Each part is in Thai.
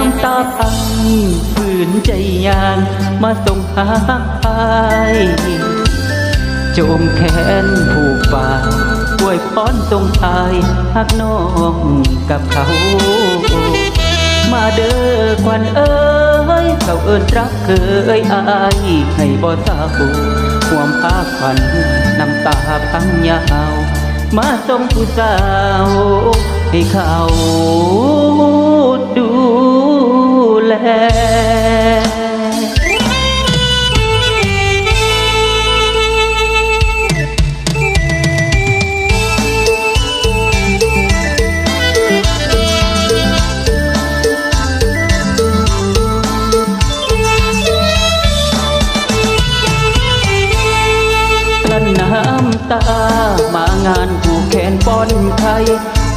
ำตาพังฝืนใจยานมาส่งหาอายโจมแขนผูกป่าอวยพรส่งทายหักน้องกับเขา มาเด้อควันเอ้ยเขาเอินรักเคยอายให้บ่เศร้าความพาควันน้ำตาพังยาวมาส่งผู้สาวให้เขา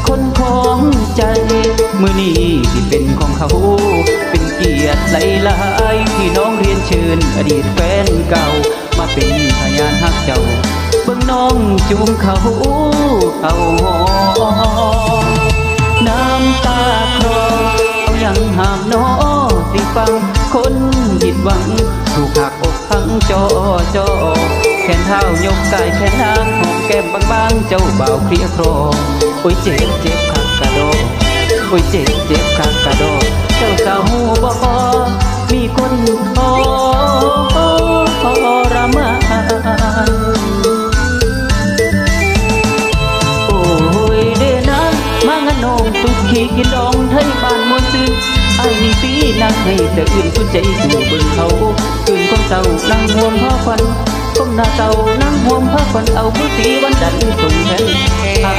คนของใจมือนี้ที่เป็นของเขา เป็นเกียรติหลายๆที่น้องเรียนเชิญอดีตแฟนเก่า มาเป็นพยานฮักเจ้า เบิ่งน้องจูงเขาเขาหอมน้ำตาคลอเอายังห้ามน้อสิฟังคนผิดหวัง ถูกหักอกพังจอจอแขนเท้ายกกายแขนนางหอ ก้มบางๆเจ้าบ่าวเคลียครองโอ้ยเจ็บเจ็บคักกระโดดโอ้ยเจ็บเจ็บคักกระโดดเจ้าสาวหูบ่พอมีคนทรมานโอ้ยเดนะมางานนองสุขีกินดองไทยบ้านมวนซื่นไอ้าย นักให้แต่อื่นสุดใจสู่เบิ่งเขาตื่นคนเศร้านั่งห่วงผ้าควันก้มหน้าเศร้านั่งห่วงผ้าควันเอามือสีวันดันส่งแทนอาย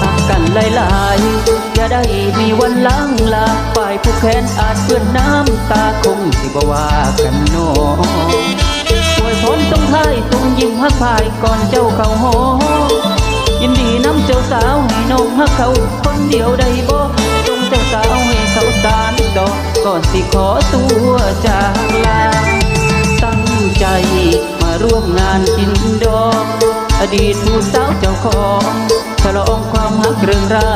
หักกันหลายๆอย่าได้มีวันล้างลาฝ่ายผู้แค้นอาจเปื้อนน้ำตาคงสิบว่ากันโนอสวยพ้นต้องทายทรงยิ้มฮักพายก่อนเจ้าเข้าหอยินดีน้ำเจ้าสาวให้น้องฮักเขาคนเดียวได้บ่ เจ้าสาวให้สาวตานดอกก่อนสิขอตัวจากลา ตั้งใจมาร่วมงานกินดอก อดีตผู้สาวเจ้าของฉลองความฮักเรื่องรา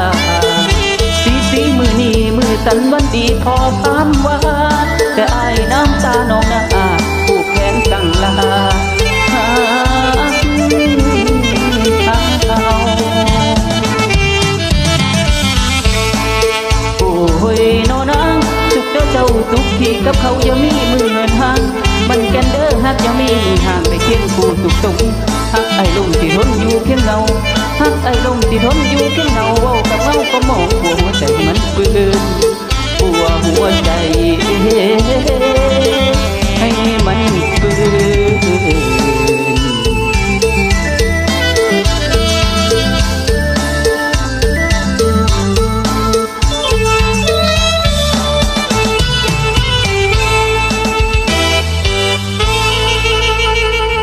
สีสีมือนี้มือสันวันดีพอพามว่าแต่อายน้ำตาน้องนา กับเขายังมีมือเหินห่างมันแกนเด้อฮักยังมีมือห่างไปเคียงคู่สุขสงฮักไอ้ลงที่ทนอยู่เคียงเงาฮักไอ้ลงที่ทนอยู่เคียงเงาเว้ากับเงาก็มองหัวหัวใจมันปืนหัวหัวใจ